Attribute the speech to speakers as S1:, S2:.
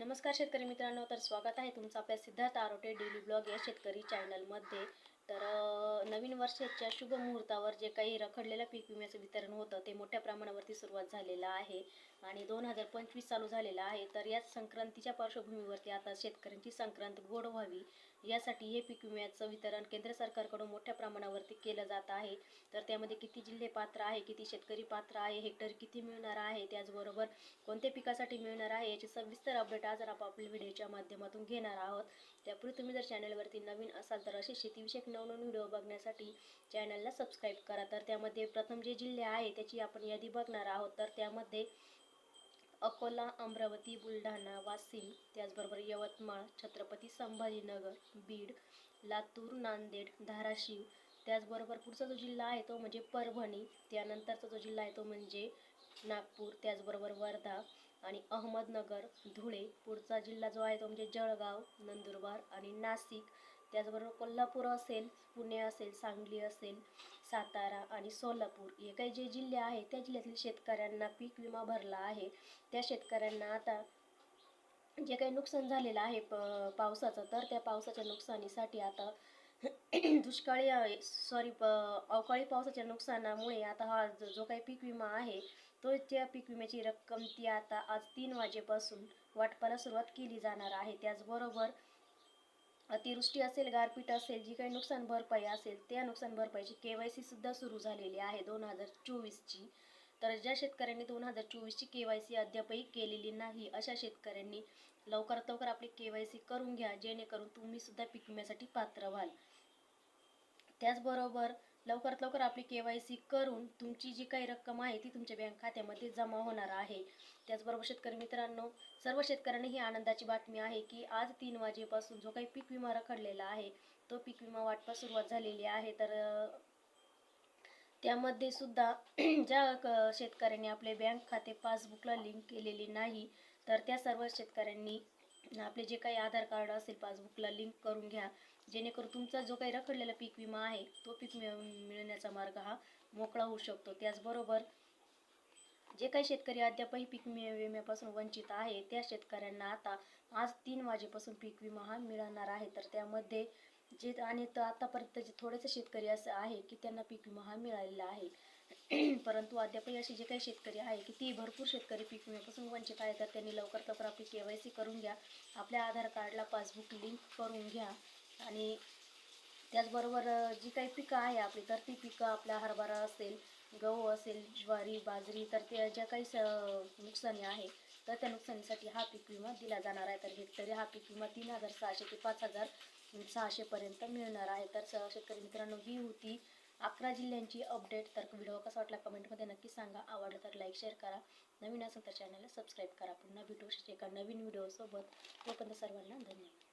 S1: नमस्कार शेतकरी मित्रांनो तर स्वागत आहे तुमचं आपल्या सिद्धार्थ आरोटे डेली ब्लॉग या शेतकरी चॅनलमध्ये. तर नवीन वर्षाच्या शुभ मुहूर्तावर जे काही रखडलेलं पीक विम्याचं वितरण होतं ते मोठ्या प्रमाणावरती सुरुवात झालेलं आहे आणि दोन हजार पंचवीस चालू झालेलं आहे. तर याच संक्रांतीच्या पार्श्वभूमीवरती आता शेतकऱ्यांची संक्रांत गोड व्हावी यासाठी हे पीक विम्याचं वितरण केंद्र सरकारकडून मोठ्या प्रमाणावरती केलं जात आहे. तर त्यामध्ये किती जिल्हे पात्र आहे किती शेतकरी पात्र आहे हेक्टर किती मिळणार आहे त्याचबरोबर कोणत्या पिकासाठी मिळणार आहे याची सविस्तर अपडेट आज आपण आपल्या व्हिडिओच्या माध्यमातून घेणार आहोत. त्यापूर्वी तुम्ही जर चॅनलवरती नवीन असाल तर असे शेतीविषयक नवनवीन व्हिडिओ बघण्यासाठी चॅनलला सबस्क्राईब करा. तर त्यामध्ये प्रथम जे जिल्हे आहे त्याची आपण यादी बघणार आहोत. तर त्यामध्ये अकोला अमरावती बुलढाणा वाशिम त्याचबरोबर यवतमाळ छत्रपती संभाजीनगर बीड लातूर नांदेड धाराशिव त्याचबरोबर पुढचा जो जिल्हा आहे तो म्हणजे परभणी. त्यानंतरचा जो जिल्हा आहे तो म्हणजे नागपूर त्याचबरोबर वर्धा आणि अहमदनगर धुळे. पुढचा जिल्हा जो आहे तो म्हणजे जळगाव नंदुरबार आणि नाशिक. त्याचबरोबर कोल्हापूर असेल पुणे असेल सांगली असेल सातारा आणि सोलापूर हे काही जे जिल्हे आहेत त्या जिल्ह्यातील शेतकऱ्यांना पीक विमा भरला आहे. त्या शेतकऱ्यांना आता जे काही नुकसान झालेलं आहे प पावसाचं तर त्या पावसाच्या नुकसानीसाठी आता दुष्काळी सॉरी प अवकाळी पावसाच्या नुकसानामुळे आता हा जो जो काही पीक विमा आहे तो त्या पीक विम्याची रक्कम ती आता आज तीन वाजेपासून वाटपाला सुरुवात केली जाणार आहे. त्याचबरोबर अतिवृष्टी असेल गारपीट असेल जी काही नुकसान भरपाई असेल त्या नुकसान भरपाईची के वाय सी सुद्धा सुरू झालेली आहे दोन हजार चोवीसची. तर ज्या शेतकऱ्यांनी दोन हजार चोवीसची के वाय सी अद्यापही केलेली नाही अशा शेतकऱ्यांनी लवकरात लवकर आपली के वाय सी करून घ्या जेणेकरून तुम्ही सुद्धा पीक विम्यासाठी पात्र व्हाल. त्याचबरोबर लवकरात लवकर आपली के वाय सी करून तुमची जी काही रक्कम आहे ती तुमच्या बँक खात्यामध्ये जमा होणार आहे. त्याचबरोबर शेतकरी मित्रांनो सर्व शेतकऱ्यांनी ही आनंदाची बातमी आहे की आज तीन वाजेपासून जो काही पीक विमा रखडलेला आहे तो पीक विमा वाटपा सुरुवात झालेली आहे. तर त्यामध्ये सुद्धा ज्या शेतकऱ्यांनी आपले बँक खाते पासबुकला लिंक केलेली नाही तर त्या सर्व शेतकऱ्यांनी आपले जे काही आधार कार्ड असेल पासबुकला लिंक करून घ्या. जेणेकरून तुमचा जो काही रखडलेला पीक विमा आहे तो पीक मिळण्याचा मार्ग हा मोकळा होऊ शकतो. त्याचबरोबर जे काही शेतकरी अद्यापही पीक विम्यापासून वंचित आहे त्या शेतकऱ्यांना आता आज तीन वाजेपासून पीक विमा हा मिळणार आहे. तर त्यामध्ये जे आणि आतापर्यंत जे थोडेसे शेतकरी असं आहे की त्यांना पीक विमा हा मिळालेला आहे. परंतु अद्यापही असे जे काही शेतकरी आहे की ती भरपूर शेतकरी पीक विम्यापासून वंचित आहे तर त्यांनी लवकर लवकर आपली के वाय सी करून घ्या. आपल्या आधार कार्डला पासबुक लिंक करून घ्या. आणि त्याचबरोबर जी काही पिकं आहे आपली तर ती पिकं आपला हरभरा असेल गहू असेल ज्वारी बाजरी तर त्या ज्या काही स नुकसानी आहे तर त्या नुकसानीसाठी हा पीक विमा दिला जाणार आहे. तर हेक्टरी हा पीक विमा तीन हजार सहाशे ते पाच हजार सहाशेपर्यंत मिळणार आहे. तर स- शेतकरी मित्रांनो ही होती अकरा जिल्ह्यांची अपडेट तर व्हिडिओ कसा वाटला कमेंटमध्ये नक्की सांगा. आवडलं तर लाईक शेअर करा. नवीन असेल तर चॅनलला सबस्क्राईब करा. पुन्हा भेटू एका नवीन व्हिडिओसोबत तोपर्यंत सर्वांना धन्यवाद.